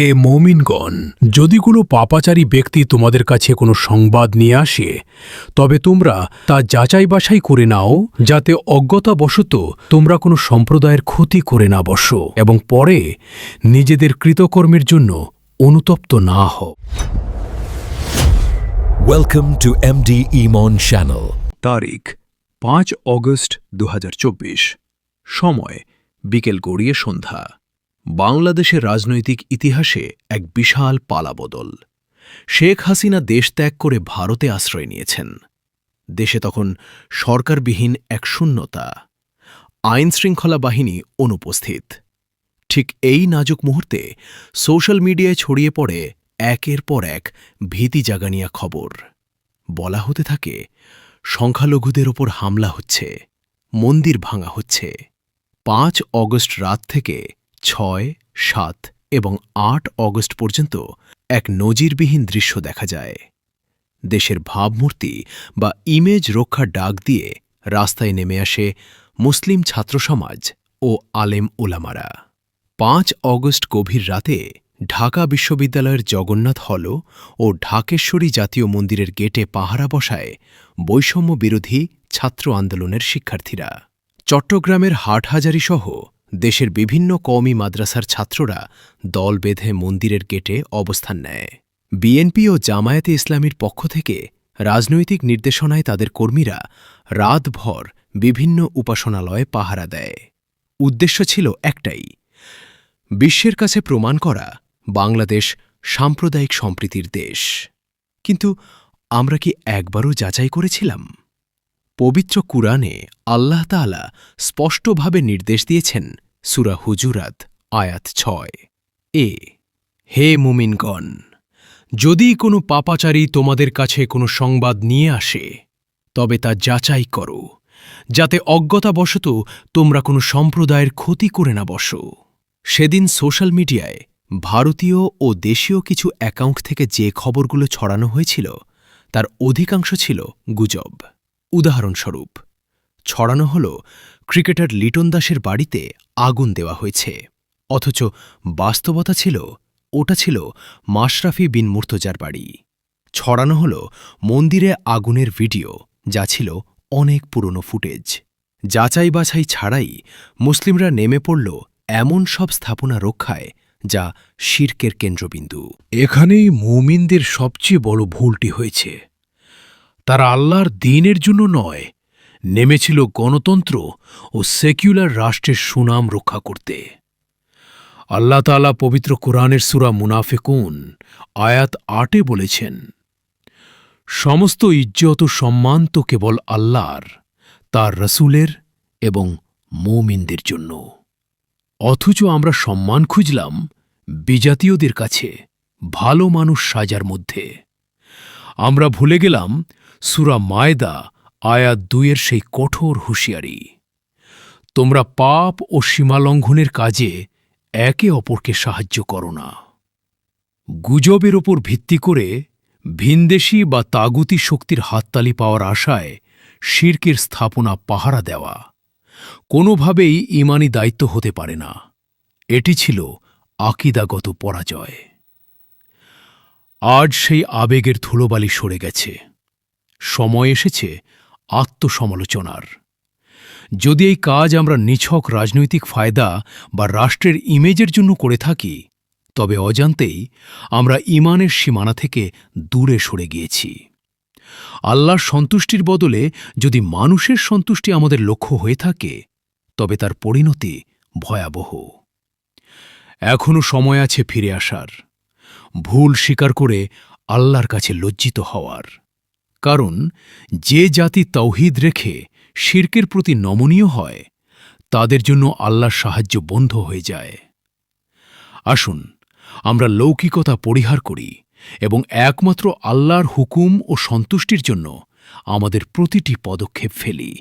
হে মমিনগণ যদি কোনো পাপাচারী ব্যক্তি তোমাদের কাছে কোনো সংবাদ নিয়ে আসে তবে তোমরা তা যাচাই বাছাই করে নাও যাতে অজ্ঞতাবশত তোমরা কোনো সম্প্রদায়ের ক্ষতি করে না বসো এবং পরে নিজেদের কৃতকর্মের জন্য অনুতপ্ত না হও। Welcome to MD Emon Channel. তারিখ পাঁচ অগস্ট দু হাজার চব্বিশ। সময় বিকেল গড়িয়ে সন্ধ্যা। বাংলাদেশের রাজনৈতিক ইতিহাসে এক বিশাল পালাবদল। শেখ হাসিনা দেশ ত্যাগ করে ভারতে আশ্রয় নিয়েছেন। দেশে তখন সরকারবিহীন এক শূন্যতা আইন শৃঙ্খলা বাহিনী অনুপস্থিত। ঠিক এই নাজুক মুহূর্তে সোশ্যাল মিডিয়ায় ছড়িয়ে পড়ে একের পর এক ভীতি জাগানিয়া খবর। বলা হতে থাকে, সংখ্যালঘুদের ওপর হামলা হচ্ছে, মন্দির ভাঙা হচ্ছে। পাঁচ অগস্ট রাত থেকে ছয়, সাত এবং আট অগস্ট পর্যন্ত এক নজিরবিহীন দৃশ্য দেখা যায়। দেশের ভাবমূর্তি বা ইমেজ রক্ষার ডাক দিয়ে রাস্তায় নেমে আসে মুসলিম ছাত্রসমাজ ও আলেম ওলামারা পাঁচ অগস্ট গভীর রাতে ঢাকা বিশ্ববিদ্যালয়ের জগন্নাথ হল ও ঢাকেশ্বরী জাতীয় মন্দিরের গেটে পাহারা বসায় বৈষম্য বিরোধী ছাত্র আন্দোলনের শিক্ষার্থীরা। চট্টগ্রামের হাটহাজারী সহ দেশের বিভিন্ন কওমি মাদ্রাসার ছাত্ররা দল বেঁধে মন্দিরের গেটে অবস্থান নেয়। বিএনপি ও জামায়াতে ইসলামীর পক্ষ থেকে রাজনৈতিক নির্দেশনায় তাদের কর্মীরা রাতভর বিভিন্ন উপাসনালয়ে পাহারা দেয়। উদ্দেশ্য ছিল একটাই, বিশ্বের কাছে প্রমাণ করা বাংলাদেশ সাম্প্রদায়িক সম্প্রীতির দেশ। কিন্তু আমরা কি একবারও যাচাই করেছিলাম? পবিত্র কুরআনে আল্লাহ তাআলা স্পষ্টভাবে নির্দেশ দিয়েছেন সুরা হুজুরাত, আয়াত ছয়। এ, হে মুমিনগণ, যদি কোনো পাপাচারী তোমাদের কাছে কোনো সংবাদ নিয়ে আসে, তবে তা যাচাই করো, যাতে অজ্ঞতাবশত তোমরা কোনো সম্প্রদায়ের ক্ষতি করে না বসো। সেদিন সোশ্যাল মিডিয়ায় ভারতীয় ও দেশীয় কিছু অ্যাকাউন্ট থেকে যে খবরগুলো ছড়ানো হয়েছিল, তার অধিকাংশ ছিল গুজব। উদাহরণস্বরূপ, ছড়ানো হল ক্রিকেটার লিটন দাসের বাড়িতে আগুন দেওয়া হয়েছে, অথচ বাস্তবতা ছিল, ওটা ছিল মাশরাফি বিন মুর্তজার বাড়ি। ছড়ানো হল মন্দিরে আগুনের ভিডিও, যা ছিল অনেক পুরনো ফুটেজ। যাচাই বাছাই ছাড়াই মুসলিমরা নেমে পড়ল এমন সব স্থাপনা রক্ষায়, যা শির্কের কেন্দ্রবিন্দু। এখানেই মুমিনদের সবচেয়ে বড় ভুলটি হয়েছে। তারা আল্লাহর দিনের জন্য নয়, নেমেছিল গণতন্ত্র ও সেকুলার রাষ্ট্রের সুনাম রক্ষা করতে। আল্লাহ তালা পবিত্র কোরআনের সুরা মুনাফেকুন আয়াত আটে বলেছেন, সমস্ত ইজ্জত ও সম্মান তো কেবল আল্লাহর, তার রসুলের এবং মৌমিনদের জন্য। অথচ আমরা সম্মান খুঁজলাম বিজাতীয়দের কাছে, ভালো মানুষ সাজার মধ্যে। আমরা ভুলে গেলাম, সুরা মায়দা, আয়াত দুইয়ের সেই কঠোর হুঁশিয়ারি। তোমরা পাপ ও সীমালঙ্ঘনের কাজে একে অপরকে সাহায্য করো না। গুজবের ওপর ভিত্তি করে ভিনদেশি বা তাগুতি শক্তির হাততালি পাওয়ার আশায় শির্কের স্থাপনা পাহারা দেওয়া। কোনোভাবেই ইমানি দায়িত্ব হতে পারে না। এটি ছিল আকিদাগত পরাজয়। আজ সেই আবেগের ধুলোবালি সরে গেছে। সময় এসেছে আত্মসমালোচনার। যদি এই কাজ আমরা নিছক রাজনৈতিক ফায়দা বা রাষ্ট্রের ইমেজের জন্য করে থাকি, তবে অজান্তেই আমরা ইমানের সীমানা থেকে দূরে সরে গিয়েছি। আল্লাহর সন্তুষ্টির বদলে যদি মানুষের সন্তুষ্টি আমাদের লক্ষ্য হয়ে থাকে, তবে তার পরিণতি ভয়াবহ। এখনও সময় আছে ফিরে আসার। ভুল স্বীকার করে আল্লাহর কাছে লজ্জিত হওয়ার। কারণ, যে জাতি তৌহিদ রেখে শির্কের প্রতি নমনীয় হয়, তাদের জন্য আল্লাহর সাহায্য বন্ধ হয়ে যায়। আসুন, আমরা লৌকিকতা পরিহার করি এবং একমাত্র আল্লাহর হুকুম ও সন্তুষ্টির জন্য আমাদের প্রতিটি পদক্ষেপ ফেলি।